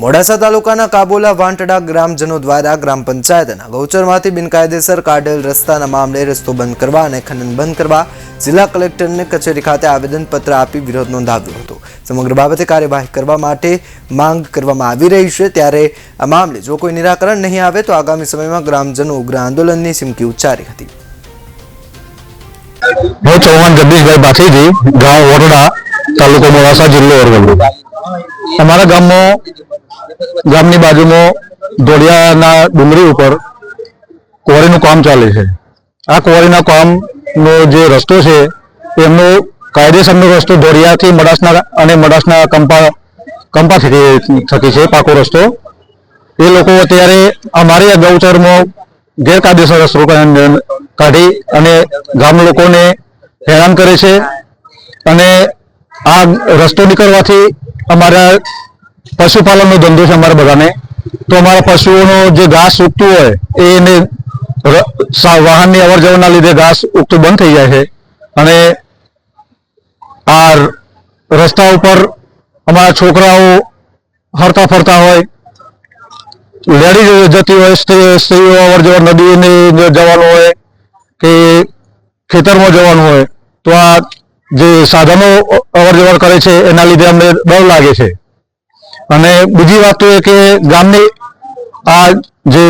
મોડાસા તાલુકાના કાબોલા વાંટડા ગ્રામજનો દ્વારા ગ્રામ પંચાયતના ગૌચરમાંથી બિનકાયદેસર કાઢેલ રસ્તાના મામલે રસ્તો બંધ કરવા અને ખનન બંધ કરવા જિલ્લા કલેક્ટરને કચેરી ખાતે આવેદનપત્ર આપી વિરોધ નોંધાવ્યો હતો. સમગ્ર બાબતે કાર્યવાહી કરવા માટે માંગ કરવામાં આવી રહી છે. ત્યારે આ મામલે જો કોઈ નિરાકરણ નહીં આવે તો આગામી સમયમાં ગ્રામજનો ઉગ્ર આંદોલનની ચીમકી ઉચ્ચારી હતી. હું ચૌહાણ જગદીશભાઈ બાથીજી ગામ વડોડા તાલુકો મોડાસા, જિલ્લો અરવલ્લી અમારા ગામમાં ગામની બાજુમાં ધોળિયાના ડુંગરી ઉપર કોરીનું કામ ચાલે છે. આ કોરીના કામનો જે રસ્તો છે, એમનો કાયદેસરનો રસ્તો ધોળિયાથી મડાસના અને મડાસના કંપા કંપા થકી થકી છે, પાકો રસ્તો. એ લોકો અત્યારે અમારી આ ગૌચરમાં ગેરકાયદેસર રસ્તો કાઢી અને ગામ લોકોને હેરાન કરે છે અને આ રસ્તો નીકળવાથી અમારા પશુપાલનનો ધંધો છે અમારા બધાને. તો અમારા પશુઓનો જે ઘાસ ઉગતું હોય એને વાહનની અવર જવરના લીધે ઘાસ ઉગતું બંધ થઈ જાય છે. અને આ રસ્તા ઉપર અમારા છોકરાઓ હરતા ફરતા હોય, લેડીઝ જતી હોય, સ્ત્રી- સ્ત્રીઓ અવર જવર નદીને જવાનું હોય કે ખેતરમાં જવાનું હોય, તો આ જે સાધનો અવર જવર કરે છે, એના લીધે અમને ડર લાગે છે. અને બીજી વાત તો એ કે ગામની આ જે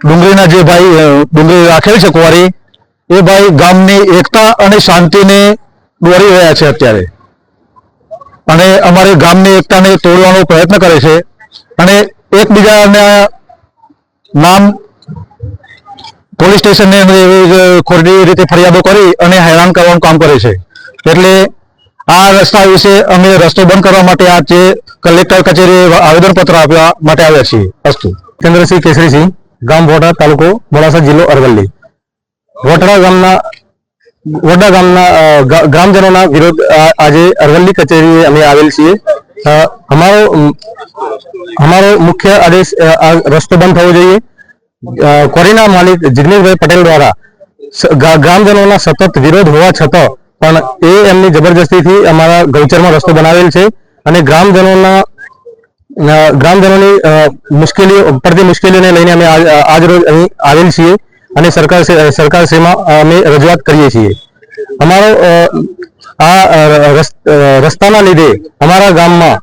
ડુંગળીના જે ભાઈ ડુંગળી રાખેલ છે કુંવારી, એ ભાઈ ગામની એકતા અને શાંતિને દોરી રહ્યા છે અત્યારે. અને અમારી ગામની એકતાને તોડવાનો પ્રયત્ન કરે છે. અને એકબીજાના નામ પોલીસ સ્ટેશનને એવી ખોરડી રીતે ફરિયાદો કરી અને હેરાન કરવાનું કામ કરે છે. એટલે આ રસ્તા વિશે અમે રસ્તો બંધ કરવા માટે આ જે કલેક્ટર કચેરીએ આવેદનપત્ર આપવા માટે આવ્યા છીએ. અસ્તુ ચંદ્રસિંહ કેસરીસિંહ, ગામ વોટા તાલુકો મોડાસા જિલ્લો અરવલ્લી. વોટડા ગામના વોડા ગામના ગ્રામજનોના વિરોધ આજે અરવલ્લી કચેરીએ અમે આવેલ છીએ. અમારો અમારો મુખ્ય આદેશ રસ્તો બંધ થવો જોઈએ. કોરીના માલિક જિગ્નેશભાઈ પટેલ દ્વારા ગ્રામજનોના સતત વિરોધ હોવા છતાં પણ એ એમની જબરજસ્તીથી અમારા ગૌચરમાં રસ્તો બનાવેલ છે અને ગ્રામજનોના ગ્રામજનોની મુશ્કેલીઓ, પડતી મુશ્કેલીઓને લઈને અમે આજ રોજ અહીં આવેલ છીએ અને સરકાર સરકારશ્રીમાં અમે રજૂઆત કરીએ છીએ. અમારો આ રસ્તાના લીધે અમારા ગામમાં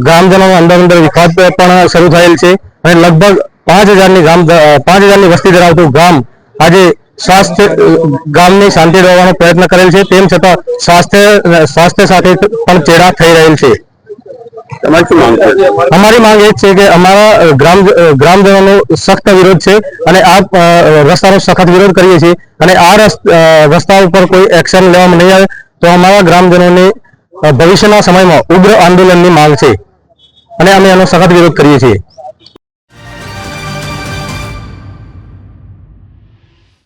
ગ્રામજનોના અંદર અંદર વિખવાદ પણ શરૂ થયેલ છે અને લગભગ પાંચ હજારની ગામ પાંચ હજારની વસ્તી ધરાવતું ગામ આજે સ્વાસ્થ્ય ગામની શાંતિ રહેવાનો પ્રયત્ન કરેલ છે. તેમ છતાં સ્વાસ્થ્ય સ્વાસ્થ્ય સાથે પણ ચેડા થઈ રહેલ છે. અમારી માંગ એ છે કે અમારા ગ્રામ ગ્રામજનોનો સખત વિરોધ છે અને આ રસ્તાનો સખત વિરોધ કરીએ છીએ. અને આ રસ- રસ્તા ઉપર કોઈ એક્શન લેવામાં નહીં આવે તો અમારા ગ્રામજનોની ભવિષ્યના સમયમાં ઉગ્ર આંદોલનની માંગ છે. અને અમે એનો સખત વિરોધ કરીએ છીએ.